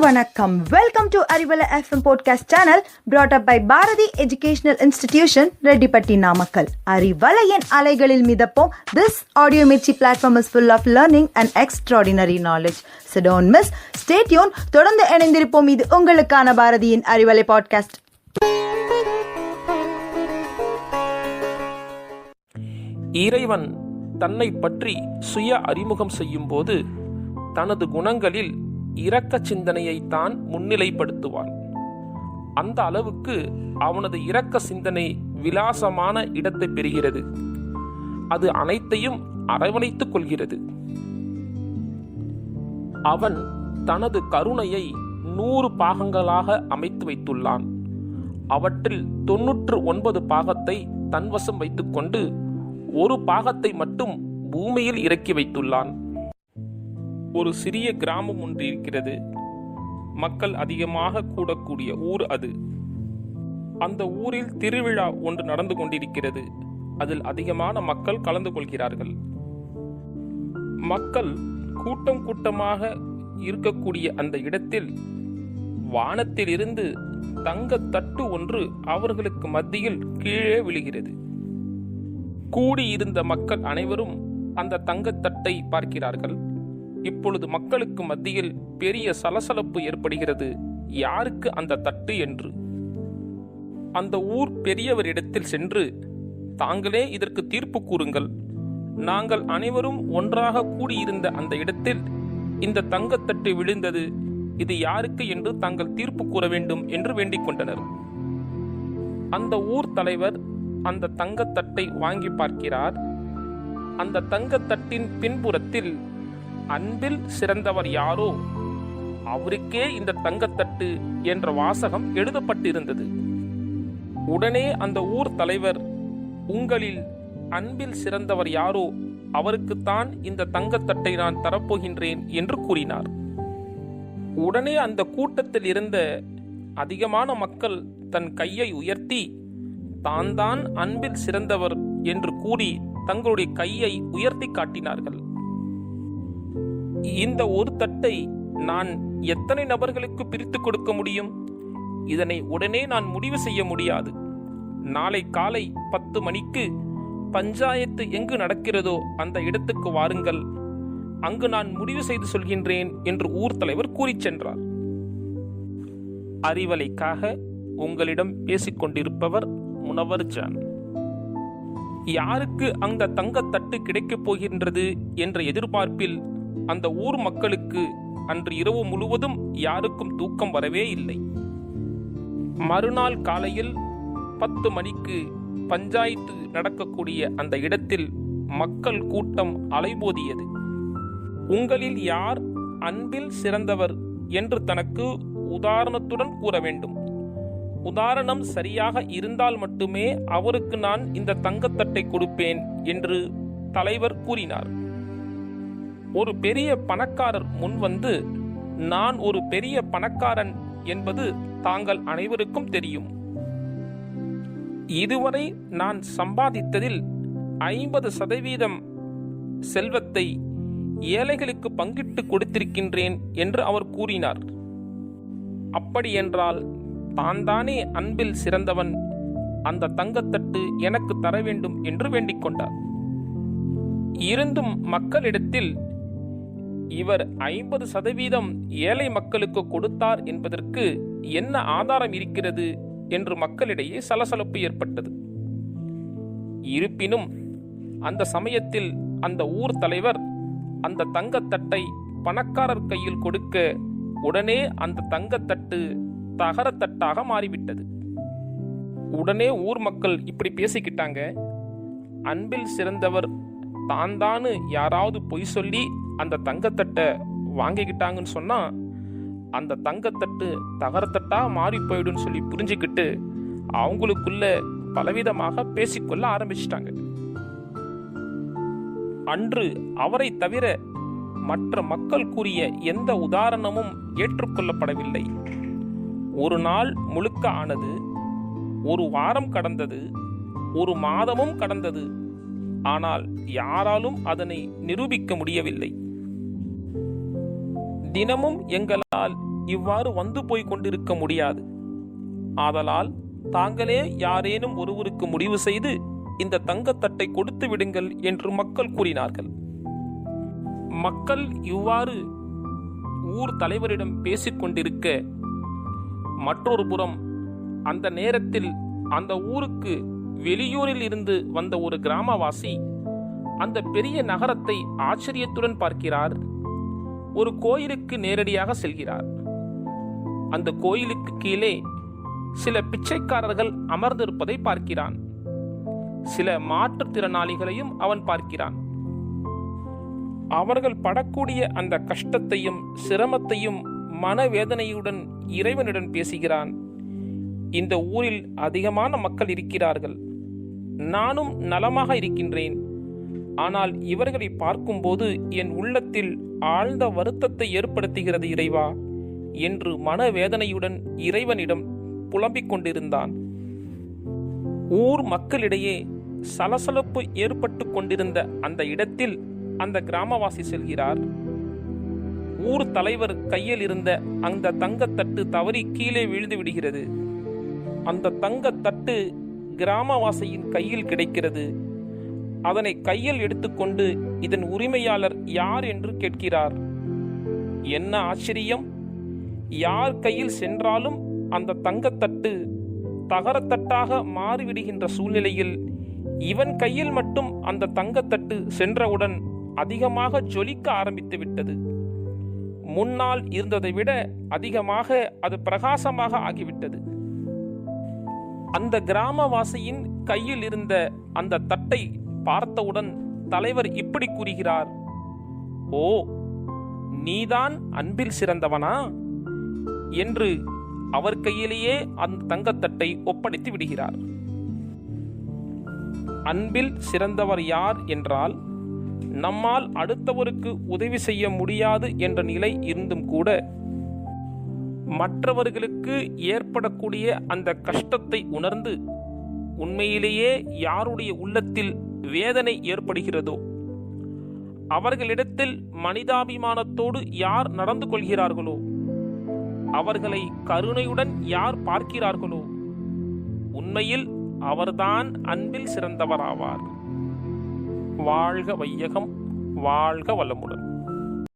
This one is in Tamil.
வணக்கம். Welcome to Arivalai FM podcast channel brought up by Bharathi educational institution Rettipatti Namakkal அறிவலையின் அலைகளில் மிதப்போம். This audio Mirchi platform is full of learning and extraordinary knowledge so don't miss stay tuned தொடர்ந்து இணைந்திருப்போம். இது உங்களுக்கான பாரதியின் அறிவலை பாட்காஸ்ட் இறைவன் தன்னை பற்றி சுய அறிமுகம் செய்யும் போது தனது குணங்களில் இரக்க சிந்தனையை தான் முன்னிலைப்படுத்துவான். அந்த அளவுக்கு அவனது இரக்க சிந்தனை விலாசமான இடத்தை பெறுகிறது. அது அனைத்தையும் அரவணைத்துக் கொள்கிறது. அவன் தனது கருணையை நூறு பாகங்களாக அமைத்து வைத்துள்ளான். அவற்றில் தொன்னூற்று ஒன்பது பாகத்தை தன்வசம் வைத்துக்கொண்டு ஒரு பாகத்தை மட்டும் பூமியில் இறக்கி வைத்துள்ளான். ஒரு சிறிய கிராமம் ஒன்று இருக்கிறது. மக்கள் அதிகமாக கூடக்கூடிய ஊர் அது. அந்த ஊரில் திருவிழா ஒன்று நடந்து கொண்டிருக்கிறது. அதில் அதிகமான மக்கள் கலந்து கொள்கிறார்கள். மக்கள் கூட்டம் கூட்டமாக இருக்கக்கூடிய அந்த இடத்தில் வானத்திலிருந்து தங்க தட்டு ஒன்று அவர்களுக்கு மத்தியில் கீழே விழுகிறது. கூடியிருந்த மக்கள் அனைவரும் அந்த தங்கத்தட்டை பார்க்கிறார்கள். இப்பொழுது மக்களுக்கு மத்தியில் பெரிய சலசலப்பு ஏற்படுகிறது. யாருக்கு அந்த தட்டு என்று? அந்த ஊர் பெரியவரிடத்தில் சென்று தாங்களே இதற்கு தீர்ப்பு கூறுங்கள். நாங்கள் அனைவரும் ஒன்றாக கூடியிருந்த அந்த இடத்தில் இந்த தங்கத்தட்டு விழுந்தது. இது யாருக்கு என்று தாங்கள் தீர்ப்பு கூற வேண்டும் என்று வேண்டிக் கொண்டனர். அந்த ஊர் தலைவர் அந்த தங்கத்தட்டை வாங்கி பார்க்கிறார். அந்த தங்கத்தட்டின் பின்புறத்தில் அன்பில் சிறந்தவர் யாரோ? அவருக்கே இந்த தங்கத்தட்டு என்ற வாசகம் எழுதப்பட்டிருந்தது. உடனே அந்த ஊர் தலைவர் உங்களில் அன்பில் சிறந்தவர் யாரோ? அவருக்குத்தான் இந்த தங்கத்தட்டை நான் தரப்போகின்றேன் என்று கூறினார். உடனே அந்த கூட்டத்தில் இருந்த அதிகமான மக்கள் தன் கையை உயர்த்தி தான் தான் அன்பில் சிறந்தவர் என்று கூறி தங்களுடைய கையை உயர்த்தி காட்டினார்கள். இந்த ஒரு தட்டை நான் எத்தனை நபர்களுக்கு பிரித்து கொடுக்க முடியும்? இதனை உடனே நான் முடிவு செய்ய முடியாது. நாளை காலை பத்து மணிக்கு பஞ்சாயத்து எங்கு நடக்கிறதோ அந்த இடத்துக்கு வாருங்கள். அங்கு நான் முடிவு செய்து சொல்கின்றேன் என்று ஊர் தலைவர் கூறிச் சென்றார். அறிவலைக்காக உங்களிடம் பேசிக்கொண்டிருப்பவர் முனவர் ஜான். யாருக்கு அந்த தங்கத்தட்டு கிடைக்கப் போகின்றது என்ற எதிர்பார்ப்பில் அந்த ஊர் மக்களுக்கு அன்று இரவு முழுவதும் யாருக்கும் தூக்கம் வரவே இல்லை. மறுநாள் காலையில் பத்து மணிக்கு பஞ்சாயத்து நடக்கக்கூடிய அந்த இடத்தில் மக்கள் கூட்டம் அலைபோதியது. உங்களில் யார் அன்பில் சிறந்தவர் என்று தனக்கு உதாரணத்துடன் கூற வேண்டும். உதாரணம் சரியாக இருந்தால் மட்டுமே அவருக்கு நான் இந்த தங்கத்தட்டை கொடுப்பேன் என்று தலைவர் கூறினார். ஒரு பெரிய பணக்காரர் முன் வந்து நான் ஒரு பெரிய பணக்காரன் என்பது தாங்கள் அனைவருக்கும் தெரியும். இதுவரை நான் சம்பாதித்ததில் ஐம்பது சதவீதம் செல்வத்தை ஏழைகளுக்கு பங்கிட்டு கொடுத்திருக்கின்றேன் என்று அவர் கூறினார். அப்படியென்றால் தான் தானே அன்பில் சிறந்தவன். அந்த தங்கத்தட்டு எனக்கு தர வேண்டும் என்று வேண்டிக் கொண்டார். இருந்தும் மக்களிடத்தில் இவர் ஐம்பது சதவீதம் ஏழை மக்களுக்கு கொடுத்தார் என்பதற்கு என்ன ஆதாரம் இருக்கிறது என்று மக்களிடையே சலசலப்பு ஏற்பட்டது. இருப்பினும் அந்த சமயத்தில் அந்த ஊர் தலைவர் அந்த தங்கத்தட்டை பணக்காரர் கையில் கொடுக்க உடனே அந்த தங்கத்தட்டு தகரத்தட்டாக மாறிவிட்டது. உடனே ஊர் மக்கள் இப்படி பேசிக்கிட்டாங்க. அன்பில் சிறந்தவர் தான் தானு யாராவது பொய் சொல்லி அந்த தங்கத்தட்டை வாங்கிக்கிட்டாங்கன்னு சொன்னால் அந்த தங்கத்தட்டு தகரத்தட்டாக மாறி போயிடும்னு சொல்லி புரிஞ்சுக்கிட்டு அவங்களுக்குள்ள பலவிதமாக பேசிக்கொள்ள ஆரம்பிச்சிட்டாங்க. அன்று அவரை தவிர மற்ற மக்கள் கூறிய எந்த உதாரணமும் ஏற்றுக்கொள்ளப்படவில்லை. ஒரு நாள் முழுக்க ஆனது ஒரு வாரம் கடந்தது ஒரு மாதமும் கடந்தது. ஆனால் யாராலும் அதனை நிரூபிக்க முடியவில்லை. தினமும் எங்களால் இவ்வாறு வந்து போய் கொண்டிருக்க முடியாது. ஆதலால் தாங்களே யாரேனும் ஒருவருக்கு முடிவு செய்து இந்த தங்கத்தட்டை கொடுத்து விடுங்கள் என்று மக்கள் கூறினார்கள். மக்கள் இவ்வாறு ஊர் தலைவரிடம் பேசிக் கொண்டிருக்க மற்றொரு புறம் அந்த நேரத்தில் அந்த ஊருக்கு வெளியூரில் இருந்து வந்த ஒரு கிராமவாசி அந்த பெரிய நகரத்தை ஆச்சரியத்துடன் பார்க்கிறார். ஒரு கோயிலுக்கு நேரடியாக செல்கிறார். அந்த கோயிலுக்கு கீழே சில பிச்சைக்காரர்கள் அமர்ந்திருப்பதை பார்க்கிறான். சில மாற்றுத்திறனாளிகளையும் அவன் பார்க்கிறான். அவர்கள் படக்கூடிய அந்த கஷ்டத்தையும் சிரமத்தையும் மனவேதனையுடன் இறைவனுடன் பேசுகிறான். இந்த ஊரில் அதிகமான மக்கள் இருக்கிறார்கள். நானும் நலமாக இருக்கின்றேன். ஆனால் இவர்களை பார்க்கும்போது என் உள்ளத்தில் ஆழ்ந்த வருத்தத்தை ஏற்படுத்துகிறது இறைவா என்று மனவேதனையுடன் இறைவனிடம் புலம்பிக் கொண்டிருந்தான். ஊர் மக்களிடையே சலசலப்பு ஏற்பட்டு கொண்டிருந்த அந்த இடத்தில் அந்த கிராமவாசி செல்கிறார். ஊர் தலைவர் கையில் இருந்த அந்த தங்கத்தட்டு தவறி கீழே விழுந்து விடுகிறது. அந்த தங்கத்தட்டு கிராமவாசியின் கையில் கிடைக்கிறது. அதனை கையில் எடுத்துக்கொண்டு இதன் உரிமையாளர் யார் என்று கேட்கிறார். என்ன ஆச்சரியம்? யார் கையில் சென்றாலும் அந்த தங்கத்தட்டு தகரத்தட்டாக மாறிவிடுகின்ற சூழ்நிலையில் இவன் கையில் மட்டும் அந்த தங்கத்தட்டு சென்றவுடன் அதிகமாக ஜொலிக்க ஆரம்பித்து விட்டது. முன்னால் இருந்ததை விட அதிகமாக அது பிரகாசமாக ஆகிவிட்டது. அந்த கிராமவாசியின் கையில் இருந்த அந்த தட்டை பார்த்தவுடன் தலைவர் இப்படி கூறுகிறார். ஓ நீதான் அன்பில் சிறந்தவனா? என்று அவர் கையிலேயே அந்த தங்கத்தட்டை ஒப்படைத்து விடுகிறார். அன்பில் சிறந்தவர் யார் என்றால் நம்மால் அடுத்தவருக்கு உதவி செய்ய முடியாது என்ற நிலை இருந்தும் கூட மற்றவர்களுக்கு ஏற்படக்கூடிய அந்த கஷ்டத்தை உணர்ந்து உண்மையிலேயே யாருடைய உள்ளத்தில் வேதனை ஏற்படுகிறதோ? அவர்களிடத்தில் மனிதாபிமானத்தோடு யார் நடந்து கொள்கிறார்களோ? அவர்களை கருணையுடன் யார் பார்க்கிறார்களோ? உண்மையில் அவர்தான் அன்பில் சிறந்தவராவார். வாழ்க வையகம் வாழ்க வளமுடன்.